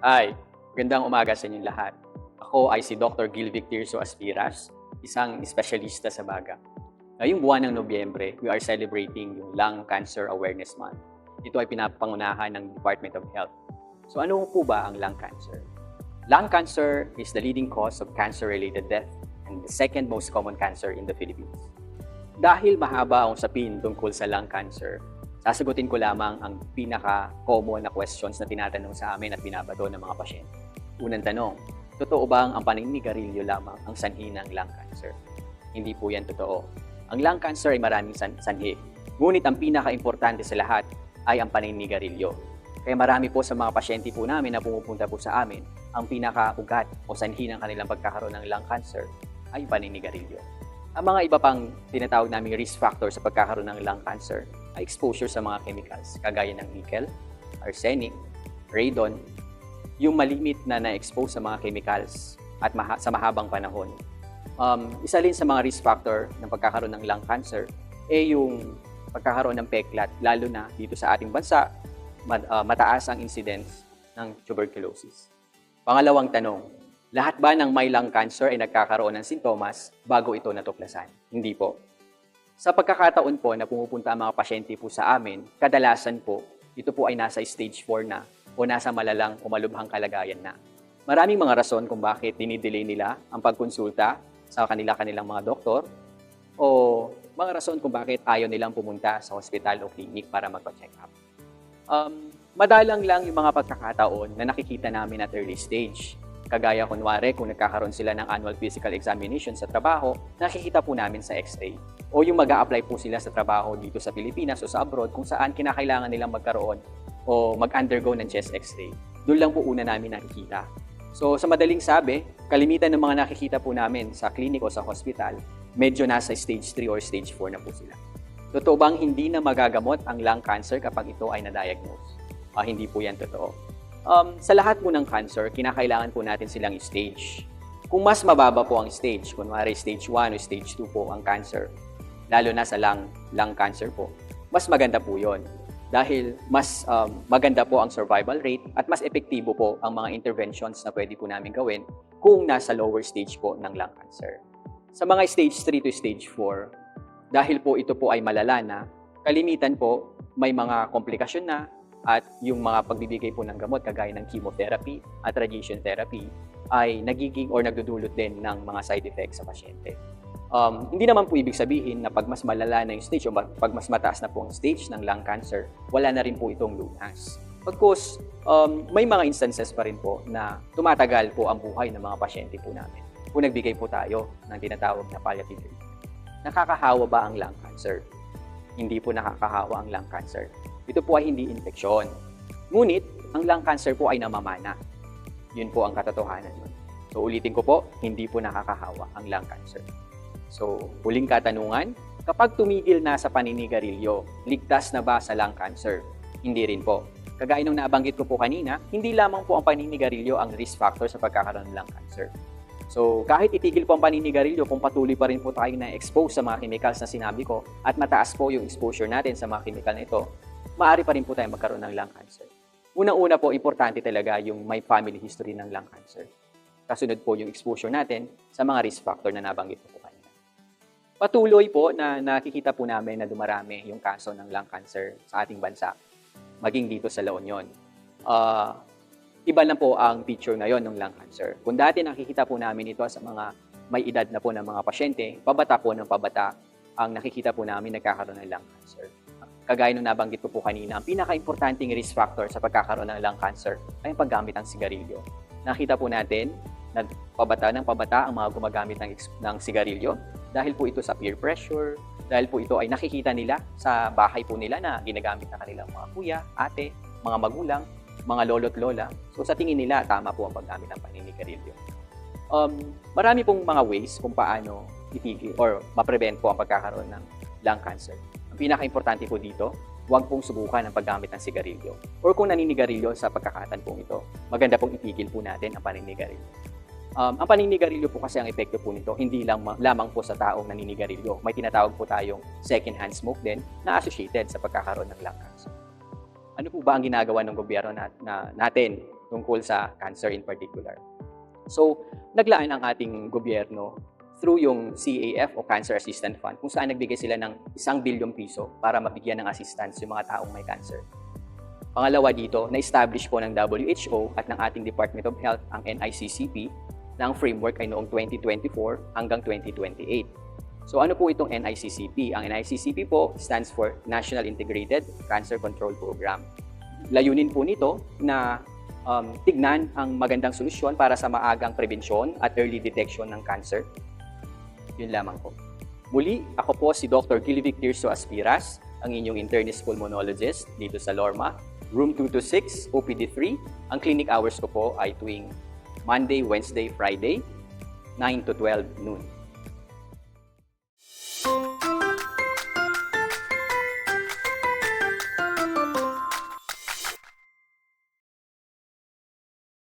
Ay, magandang umaga sa inyong lahat. Ako ay si Dr. Gilvic Tirso Aspiras, isang espesyalista sa baga. Ngayong buwan ng Nobyembre, we are celebrating yung Lung Cancer Awareness Month. Ito ay pinapangunahan ng Department of Health. So ano po ba ang lung cancer? Lung cancer is the leading cause of cancer-related death and the second most common cancer in the Philippines. Dahil mahaba ang usapin tungkol sa lung cancer, sasagutin ko lamang ang pinaka-common na questions na tinatanong sa amin at binabato ng mga pasyente. Unang tanong, totoo bang ang paninigarilyo lamang ang sanhi ng lung cancer? Hindi po yan totoo. Ang lung cancer ay maraming san- sanhi. Ngunit ang pinaka-importante sa lahat ay ang paninigarilyo. Kaya marami po sa mga pasyente po namin na pumupunta po sa amin, ang pinaka-ugat o sanhi ng kanilang pagkakaroon ng lung cancer ay paninigarilyo. Ang mga iba pang tinatawag naming risk factor sa pagkakaroon ng lung cancer exposure sa mga chemicals kagaya ng nickel, arsenic, radon, yung malimit na na-expose sa mga chemicals at maha- sa mahabang panahon. Um, isa rin sa mga risk factor ng pagkakaroon ng lung cancer ay yung pagkakaroon ng peklat, lalo na dito sa ating bansa, mat- ah, mataas ang incidence ng tuberculosis. Pangalawang tanong, lahat ba ng may lung cancer ay nagkakaroon ng sintomas bago ito natuklasan? Hindi po. Sa pagkakataon po na pumupunta ang mga pasyente po sa amin, kadalasan po, ito po ay nasa stage 4 na o nasa malalang o malubhang kalagayan na. Maraming mga rason kung bakit dinidelay nila ang pagkonsulta sa kanila-kanilang mga doktor o mga rason kung bakit ayaw nilang pumunta sa hospital o clinic para magpa-check up. Um, madalang lang yung mga pagkakataon na nakikita namin at early stage. Kagaya kunwari kung nagkakaroon sila ng annual physical examination sa trabaho, nakikita po namin sa x-ray. O yung mag apply po sila sa trabaho dito sa Pilipinas o sa abroad kung saan kinakailangan nilang magkaroon o mag-undergo ng chest x-ray. Doon lang po una namin nakikita. So sa madaling sabi, kalimitan ng mga nakikita po namin sa clinic o sa hospital, medyo nasa stage 3 or stage 4 na po sila. Totoo bang hindi na magagamot ang lung cancer kapag ito ay na-diagnose? Ah, hindi po yan totoo. Um, sa lahat po ng cancer, kinakailangan po natin silang stage. Kung mas mababa po ang stage, kunwari stage 1 o stage 2 po ang cancer, lalo na sa lung, lung cancer po, mas maganda po yon dahil mas um, maganda po ang survival rate at mas epektibo po ang mga interventions na pwede po namin gawin kung nasa lower stage po ng lung cancer. Sa mga stage 3 to stage 4, dahil po ito po ay malala na, kalimitan po may mga komplikasyon na at yung mga pagbibigay po ng gamot kagaya ng chemotherapy at radiation therapy ay nagiging or nagdudulot din ng mga side effects sa pasyente. Um, hindi naman po ibig sabihin na pag mas malala na yung stage o pag mas mataas na po ang stage ng lung cancer, wala na rin po itong lunas. Pagkos, um, may mga instances pa rin po na tumatagal po ang buhay ng mga pasyente po namin kung nagbigay po tayo ng tinatawag na palliative care. Nakakahawa ba ang lung cancer? Hindi po nakakahawa ang lung cancer. Ito po ay hindi infeksyon. Ngunit, ang lung cancer po ay namamana. Yun po ang katotohanan nun. So ulitin ko po, hindi po nakakahawa ang lung cancer. So, huling katanungan, kapag tumigil na sa paninigarilyo, ligtas na ba sa lung cancer? Hindi rin po. Kagaya nung nabanggit ko po kanina, hindi lamang po ang paninigarilyo ang risk factor sa pagkakaroon ng lung cancer. So, kahit itigil po ang paninigarilyo, kung patuloy pa rin po tayo na expose sa mga chemicals na sinabi ko at mataas po yung exposure natin sa mga chemical na ito, maaari pa rin po tayo magkaroon ng lung cancer. Unang-una po, importante talaga yung may family history ng lung cancer. Kasunod po yung exposure natin sa mga risk factor na nabanggit ko kanina. Patuloy po na nakikita po namin na dumarami yung kaso ng lung cancer sa ating bansa, maging dito sa La Union. Ah, iba na po ang picture ngayon ng lung cancer. Kung dati nakikita po namin ito sa mga may edad na po ng mga pasyente, pabata po ng pabata, ang nakikita po namin nagkakaroon ng lung cancer. Kagaya nung nabanggit ko po kanina, ang pinaka-importanting risk factor sa pagkakaroon ng lung cancer ay ang paggamit ng sigarilyo. Nakita po natin na pabata ng pabata ang mga gumagamit ng, ng sigarilyo dahil po ito sa peer pressure, dahil po ito ay nakikita nila sa bahay po nila na ginagamit ng kanilang mga kuya, ate, mga magulang, mga lolo't lola. So sa tingin nila, tama po ang paggamit ng paninigarilyo. Um, marami pong mga ways kung paano itigil or ma-prevent po ang pagkakaroon ng lung cancer. Pinaka-importante po dito, huwag pong subukan ang paggamit ng sigarilyo. Or kung naninigarilyo sa pagkakatan pong ito, maganda pong itigil po natin ang paninigarilyo. Um, ang paninigarilyo po kasi ang epekto po nito, hindi lang ma- lamang po sa taong naninigarilyo. May tinatawag po tayong second-hand smoke din na associated sa pagkakaroon ng lung cancer. Ano po ba ang ginagawa ng gobyerno na, na, natin tungkol sa cancer in particular. So, naglaan ang ating gobyerno through yung CAF o Cancer Assistance Fund kung saan nagbigay sila ng isang bilyong piso para mabigyan ng assistance yung mga taong may cancer. Pangalawa dito, na-establish po ng WHO at ng ating Department of Health ang NICCP na ang framework ay noong 2024 hanggang 2028. So ano po itong NICCP? Ang NICCP po stands for National Integrated Cancer Control Program. Layunin po nito na um, tignan ang magandang solusyon para sa maagang prebensyon at early detection ng cancer. Yun lamang po. Muli, ako po si Dr. Gilvic Tirso Aspiras, ang inyong internist pulmonologist dito sa Lorma. Room 226, OPD 3. Ang clinic hours ko po ay tuwing Monday, Wednesday, Friday, 9 to 12 noon.